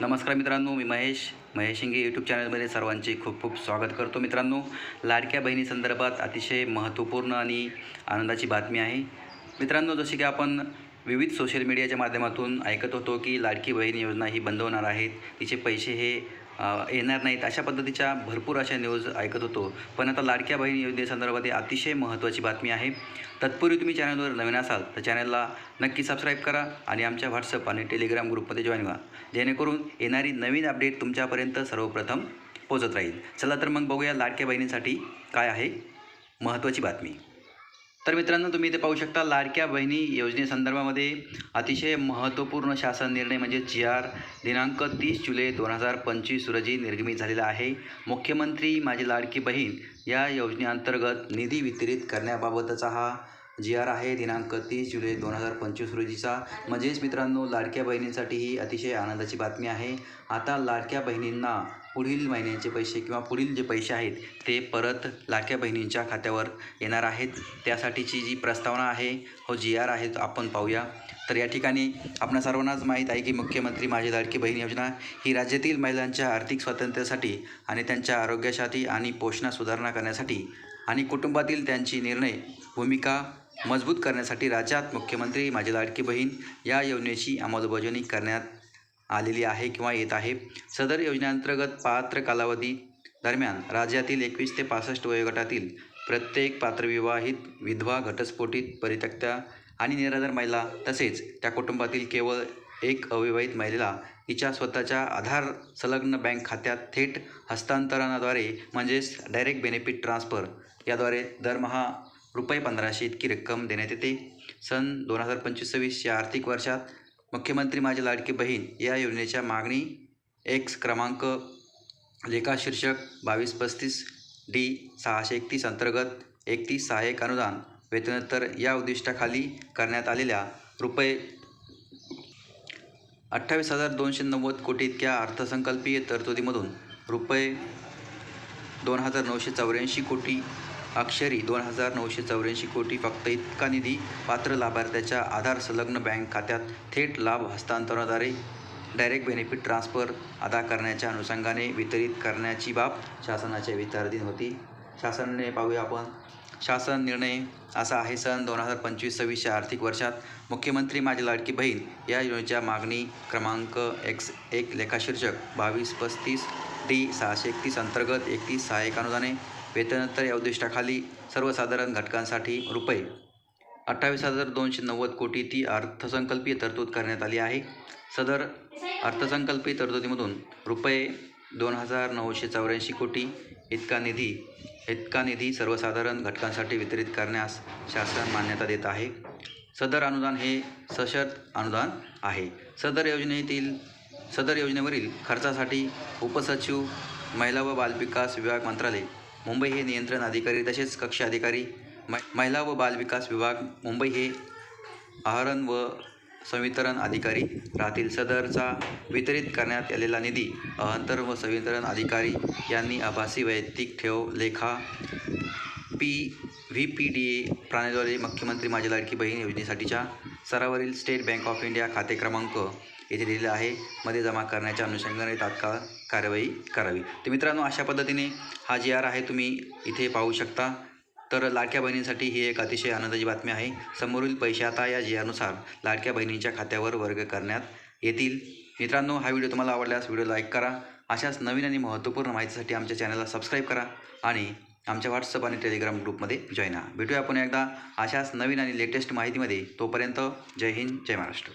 नमस्कार मित्रांनो मी महेश. महेश शिंगे यूट्यूब चॅनलमध्ये सर्वांचे खूप खूप स्वागत करतो मित्रांनो. लाडक्या बहिणीसंदर्भात अतिशय महत्त्वपूर्ण आणि आनंदाची बातमी आहे. मित्रांनो जसे की आपण विविध सोशल मीडियाच्या माध्यमातून ऐकत होतो की लाडकी बहीण योजना ही बंद होणार आहेत. तिचे पैसे हे येणार नाहीत. अशा पद्धतीच्या भरपूर अशा न्यूज ऐकत होतो. पण आता लाडक्या बहीण योजनेसंदर्भात ही अतिशय महत्त्वाची बातमी आहे. तत्पूर्वी तुम्ही चॅनलवर नवीन असाल तर चॅनलला नक्की सबस्क्राईब करा आणि आमच्या व्हॉट्सअप आणि टेलिग्राम ग्रुपमध्ये जॉईन व्हा. जेणेकरून येणारी नवीन अपडेट तुमच्यापर्यंत सर्वप्रथम पोचत राहील. चला तर मग बघूया लाडक्या बहिणींसाठी काय आहे महत्त्वाची बातमी. तर मित्रांनो तुम्ही इथे पाहू शकता लाडक्या बहिणी योजनेसंदर्भामध्ये अतिशय महत्त्वपूर्ण शासन निर्णय म्हणजे जी आर दिनांक तीस जुलै दोन हजार पंचवीस रोजी निर्गमित झालेला आहे. मुख्यमंत्री माझी लाडकी बहीण या योजनेअंतर्गत निधी वितरित करण्याबाबतचा हा जी आर आहे दिनांक तीस जुलै दोन हजार पंचवीस रोजीचा. म्हणजेच मित्रांनो लाडक्या बहिणींसाठी ही अतिशय आनंदाची बातमी आहे. आता लाडक्या बहिणींना पुढील महिन्याचे पैसे किंवा पुढील जे पैसे आहेत ते परत लाडक्या बहिणींच्या खात्यावर येणार आहेत. त्यासाठीची जी प्रस्तावना आहे हो जी आर आहे आपण पाहूया. तर या ठिकाणी आपणा सर्वांनाच माहीत आहे की मुख्यमंत्री माझी लाडकी बहीण योजना ही राज्यातील महिलांच्या आर्थिक स्वातंत्र्यासाठी आणि त्यांच्या आरोग्यासाठी आणि पोषणात सुधारणा करण्यासाठी आणि कुटुंबातील त्यांची निर्णय भूमिका मजबूत करण्यासाठी राज्यात मुख्यमंत्री माझी लाडकी बहीण या योजनेची अंमलबजावणी करण्यात आलेली आहे किंवा येत आहे. सदर योजनेअंतर्गत पात्र कालावधी दरम्यान राज्यातील एकवीस ते पासष्ट वयोगटातील प्रत्येक पात्रविवाहित विधवा घटस्फोटित परित्यक्त्या आणि निराधार महिला तसेच त्या कुटुंबातील केवळ एक अविवाहित महिलेला तिच्या स्वतःच्या आधार संलग्न बँक खात्यात थेट हस्तांतरणाद्वारे म्हणजेच डायरेक्ट बेनिफिट ट्रान्सफर याद्वारे दरमहा रुपये पंधराशे इतकी रक्कम देण्यात येते. सन दोन हजार पंचवीस सव्वीस या आर्थिक वर्षात मुख्यमंत्री माझी लाडकी बहीण या योजनेच्या मागणी एक्स क्रमांक लेखा शीर्षक बावीस पस्तीस डी सहाशे एकतीस अंतर्गत एकतीस सहाय्यक अनुदान वेतनोत्तर या उद्दिष्टाखाली करण्यात आलेल्या रुपये अठ्ठावीस हजार दोनशे नव्वद कोटी इतक्या अर्थसंकल्पीय तरतुदीमधून रुपये दोन हजार नऊशे चौऱ्याऐंशी कोटी अक्षरी दोन हजार नऊशे चौऱ्याऐंशी कोटी फक्त इतका निधी पात्र लाभार्थ्याच्या आधार संलग्न बँक खात्यात थेट लाभ हस्तांतरणाद्वारे डायरेक्ट बेनिफिट ट्रान्सफर अदा करण्याच्या अनुषंगाने वितरित करण्याची बाब शासनाच्या विचाराधीन होती. शासनाने पाहूया आपण. शासन निर्णय असा आहे सन दोन हजार पंचवीस सव्वीसच्या आर्थिक वर्षात मुख्यमंत्री माझी लाडकी बहीण या योजनेच्या मागणी क्रमांक एक्स एक लेखाशीर्षक बावीस पस्तीस डी सहाशे एकतीस अंतर्गत एकतीस सहाय्यक अनुदाने वेतनोत्तर या उद्दिष्टाखाली सर्वसाधारण घटकांसाठी रुपये अठ्ठावीस हजार दोनशे नव्वद कोटी ती अर्थसंकल्पीय तरतूद करण्यात आली आहे. सदर अर्थसंकल्पीय तरतुदीमधून रुपये दोन हजार नऊशे चौऱ्याऐंशी कोटी इतका निधी इतका निधी सर्वसाधारण घटकांसाठी वितरित करण्यास शासन मान्यता देत आहे. सदर अनुदान हे सशर्त अनुदान आहे. सदर योजनेतील सदर योजनेवरील खर्चासाठी उपसचिव महिला व बालविकास विभाग मंत्रालय मुंबई हे नियंत्रण अधिकारी तसेच कक्ष अधिकारी मै महिला व बालविकास विभाग मुंबई हे आहरण व संवितरण अधिकारी राहतील. सदरचा वितरित करण्यात आलेला निधी अहंतर व संवितरण अधिकारी यांनी आभासी वैयक्तिक ठेव लेखा P V P D A प्रणालीद्वारे मुख्यमंत्री माझी लाडकी बहीण योजनेसाठीच्या स्तरावरील स्टेट बँक ऑफ इंडिया खाते क्रमांक येथे दिलेलं आहे मध्ये जमा करण्याच्या अनुषंगाने तात्काळ कारवाई करावी. तर मित्रांनो अशा पद्धतीने हा जी आर आहे तुम्ही इथे पाहू शकता. तर लाडक्या बहिणींसाठी ही एक अतिशय आनंदाची बातमी आहे. समोरील पैसे आता या जी आरनुसार लाडक्या बहिणींच्या खात्यावर वर्ग करण्यात येतील. मित्रांनो हा व्हिडिओ तुम्हाला आवडल्यास व्हिडिओ लाईक करा. अशाच नवीन आणि महत्त्वपूर्ण माहितीसाठी आमच्या चॅनलला सबस्क्राईब करा आणि आमच्या व्हॉट्सअप आणि टेलिग्राम ग्रुपमध्ये जॉईन व्हा. भेटूया आपण एकदा अशाच नवीन आणि लेटेस्ट माहितीमध्ये. तोपर्यंत जय हिंद जय महाराष्ट्र.